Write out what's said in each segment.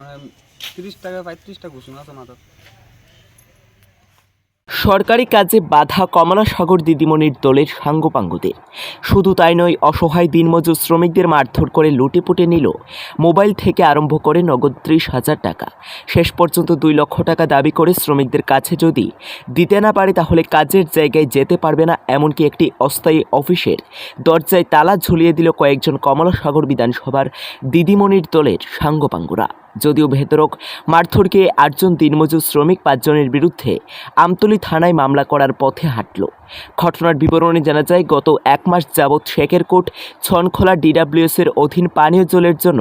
মানে সরকারি কাজে বাধা কমলা সাগর দিদিমণির দলের সাঙ্গপাঙ্গদের। শুধু তাই নয়, অসহায় দিনমজুর শ্রমিকদের মারধর করে লুটে পুটে নিল। মোবাইল থেকে আরম্ভ করে নগদ ত্রিশ হাজার টাকা। শেষ পর্যন্ত দুই লক্ষ টাকা দাবি করে শ্রমিকদের কাছে যদি দিতে না পারে, তাহলে কাজের জায়গায় যেতে পারবে না, এমনকি একটি অস্থায়ী অফিসের দরজায় তালা ঝুলিয়ে দিল কয়েকজন কমলা সাগর বিধানসভার দিদিমণির দলের সাঙ্গপাঙ্গরা। যদিও ভেতরক মারধরকে আটজন দিনমজুর শ্রমিক পাঁচজনের বিরুদ্ধে আমতলী থানায় মামলা করার পথে হাঁটল। ঘটনার বিবরণে জানা যায়, গত এক মাস যাবৎ শেখেরকোট ছনখোলা ডিডাব্লিউএস এর অধীন পানীয় জলের জন্য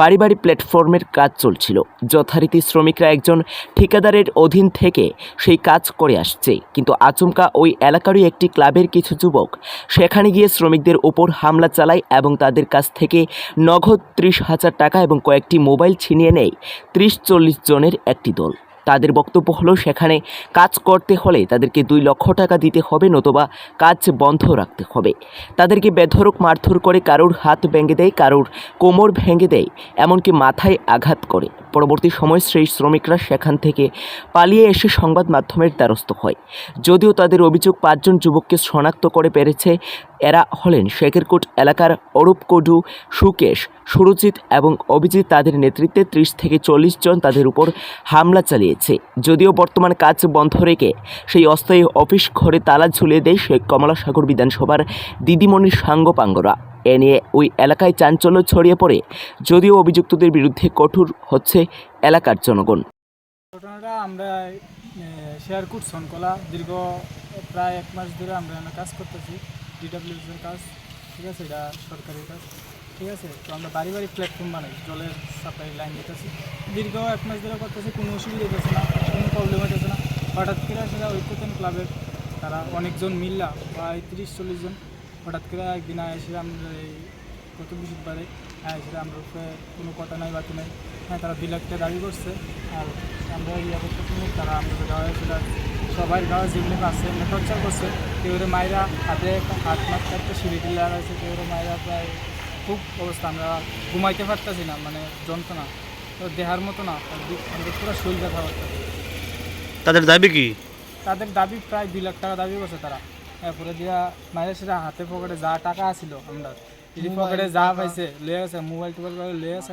বাড়ি বাড়ি প্ল্যাটফর্মের কাজ চলছিল। যথারীতি শ্রমিকরা একজন ঠিকাদারের অধীন থেকে সেই কাজ করে আসছে। কিন্তু আচমকা ওই এলাকারই একটি ক্লাবের কিছু যুবক সেখানে গিয়ে শ্রমিকদের ওপর হামলা চালায় এবং তাদের কাছ থেকে নগদ ত্রিশ হাজার টাকা এবং কয়েকটি মোবাইল ছিনিয়ে নেয় ত্রিশ চল্লিশ জনের একটি দল। তাদের বক্তব্য হলো, সেখানে কাজ করতে হলে তাদেরকে দুই লক্ষ টাকা দিতে হবে, নতুবা কাজ বন্ধ রাখতে হবে। তাদেরকে বেধরক মারধর করে কারোর হাত ভেঙে দেয়, কারোর কোমর ভেঙে দেয়, এমনকি মাথায় আঘাত করে। পরবর্তী সময় সেই শ্রমিকরা সেখান থেকে পালিয়ে এসে সংবাদ মাধ্যমের দ্বারস্থ হয়। যদিও তাদের অভিযোগ পাঁচজন যুবককে শনাক্ত করে পেরেছে, এরা হলেন শেখেরকোট এলাকার অরূপ কডু, সুকেশ, সুরজিৎ এবং অভিজিৎ। তাদের নেতৃত্বে ত্রিশ থেকে চল্লিশ জন তাদের উপর হামলা চালিয়েছে যদিও বর্তমান কাজ বন্ধ রেখে সেই অস্থায়ী অফিস ঘরে তালা ঝুলিয়ে দেয় শেখ কমলাসাগর বিধানসভার দিদিমণির সাঙ্গপাঙ্গরা। এ নিয়ে ওই এলাকায় চাঞ্চল্য ছড়িয়ে পড়ে, যদিও অভিযুক্তদের বিরুদ্ধে কঠোর হচ্ছে এলাকার জনগণ। ঘটনাটা আমরা শেয়ারকুট সনকলা দীর্ঘ প্রায় এক মাস ধরে আমরা কাজ করতেছি কাজ, ঠিক আছে? এটা সরকারি কাজ। ঠিক আছে? তো আমরা বাড়ি বাড়ি প্ল্যাটফর্ম বানাই, জলের সাপ্লাই লাইন দিতেছি। দীর্ঘ এক মাস ধরে করতেছি, কোনো অসুবিধা হতেছে না, কোনো প্রবলেম হতেছে না। হঠাৎ করে সেটা ঐক্যতন ক্লাবের তারা অনেকজন মিল্লা প্রায় তিরিশ চল্লিশ জন। হঠাৎ করে একদিন এসে আমরা এই গত বৃহস্পতিবারে সেটা আমরা কোনো কথা নাই, বাকি নাই। হ্যাঁ তারা দুই লাখ দাবি করছে। আর আমরা ইয়ে করতেছি তারা আমাদের গাঁয়ে সেটা সবাই গাঁয়ে যেগুলো আছে টর্চার করছে। কেউ মায়েরা হাতে হাত মাত্র একটা সিঁড়ি টিলে লাগাইছে কেউ মায়েরা প্রায় খুব অবস্থা আমরা ঘুমাইতে পারতেছি না মানে যন্ত্রণা দেহার মতো না আমাদের পুরো শরীর ব্যথা করতেছে। তাদের দাবি কি? তাদের দাবি প্রায় দুই লাখ টাকা দাবি করছে তারা। এরপরে দিয়া মায়ের সেটা হাতে পকেটে যা টাকা আছিল আমরা এই পকেটে যা পাইছে লয়ে গেছে মোবাইল টোবাইল করে লয়ে গেছে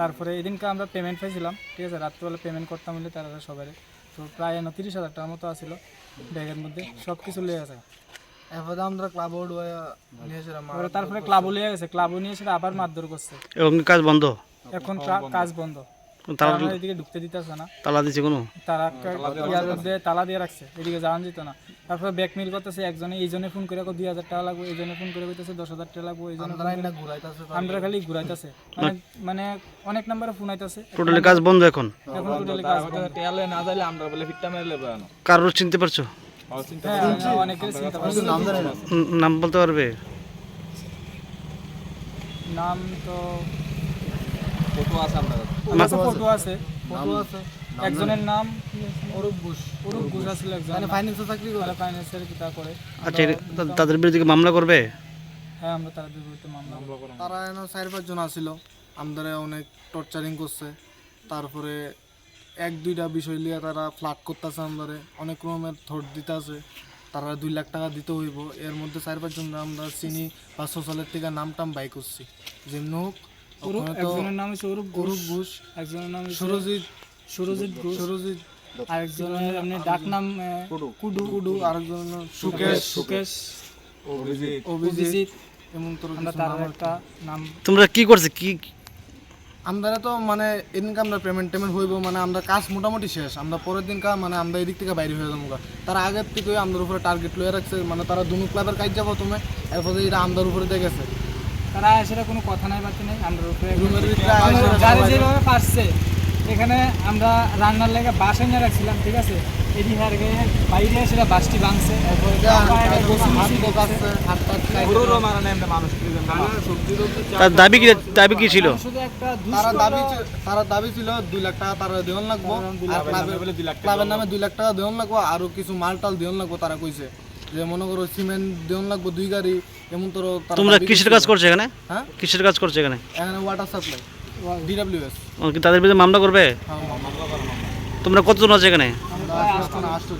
তারপরে এদিনকে আমরা পেমেন্ট পাইছিলাম ঠিক আছে রাত্রিবেলা পেমেন্ট করতাম হলে তারা সবাই তো প্রায় তিরিশ হাজার টাকার মতো আছিল ব্যাগের মধ্যে সব কিছু লয়ে গেছে আমরা ক্লাব নিয়েছিলাম তারপরে ক্লাবও লিয়ে গেছে। ক্লাবও নিয়ে সেটা আবার মারধর করছে। এবং কাজ বন্ধ? এখন কাজ বন্ধ। তালা এদিকে ঢুকতে দিতেছে না। তালা দিচ্ছে কোনো? তারা ইয়ার মধ্যে তালা দিয়ে রাখছে। এদিকে যাওয়া যেত না। তারপরে ব্যাক মিল করতেছে একজনে। এই জনে ফোন করে দুই হাজার টাকা লাগবে। এই জনে ফোন করে কইতেছে দশ হাজার টাকা লাগবে। এই জনে ঘুরাইতেছে আমরা খালি ঘুরাইতেছে। মানে মানে অনেক নাম্বারে ফোন আইতাছে। টোটালি কাজ বন্ধ এখন? এখন টোটালি কাজ বন্ধ। কারোর চিনতে পারছ? চিন্তা। নাম বলতে পারবে? নাম তো ফটো আছে ফটো আছে একজনের নাম অরূপ ঘোষ। অরূপ ঘোষ আছিল একজন। ফাইন্যান্সে চাকরি করে। ফাইন্যান্সের কিতা করে? আচ্ছা তাদের বিরুদ্ধে কি মামলা করবে? হ্যাঁ আমরা তাদের বিরুদ্ধে মামলা করব। তারা এনে চার পাঁচজন আসিল আমাদের অনেক টর্চারিং করছে। তারপরে এক দুইটা বিষয় নিয়ে তারা ফ্লাট করতেছে আমাদের অনেক রকমের থট দিতেছে। তারা দুই লাখ টাকা দিতে হইব। এর মধ্যে চার পাঁচজন আমরা চিনি বা সোশ্যালের থেকে নাম টাম বাই করছি। যেমনি হোক একজনের নাম হচ্ছে অরূপ ঘোষ। অরূপ ঘোষ একজনের নাম সুরজিৎ সুরজিৎ ঘোষ। সুরজিৎ আরেকজনের এমনি ডাক নাম কুডু। কুডু আরেকজন সুকেশ। সুকেশ অভিজিৎ। এমন তোর আমরা তার একটা নাম তোমরা কি করছে? কি আমরা তো মানে এদিনকে আমরা পেমেন্ট টেমেন্ট হইব মানে আমরা কাজ মোটামুটি শেষ। আমরা পরের দিনকা মানে আমরা এদিক থেকে বাইরে হয়ে যাব তারা আগের থেকে আমাদের উপরে টার্গেট লয়ে রাখছে মানে তারা দুনু ক্লাবের কাজ যাব তুমি এরপরে এটা আমাদের উপরে দেখেছে তারা সেটা কোনো কথা নাই বাকি নাই আমরা উপরে যেভাবে পারছে এখানে আমরা রান্নার লেগে বাস এনে রাখছিলাম ঠিক আছে? গিয়ে বাইরে সেটা বাসটি ভাঙছে। তার দাবি কি দাবি কি ছিল? তারা দাবি ছিল- তারা দাবি ছিল দুই লাখ টাকা তারা দেওয়ান লাগবো। আর ক্লাবের ক্লাবের নামে দুই লাখ টাকা দেওয়ান লাগবো। আরও কিছু মাল টাল দেওয়ান লাগবো তারা কইছে। যে মনে করো সিমেন্ট দেওয়ান লাগবো দুই গাড়ি এমন তোর তোমরা কিসের কাজ করছ এখানে? হ্যাঁ? কিসের কাজ করছ এখানে? এখানে ওয়াটার সাপ্লাই ডিডাব্লিউএস তাদের বিরুদ্ধে মামলা করবে? হ্যাঁ তোমরা কতজন আছে এখানে? আমরা আসতে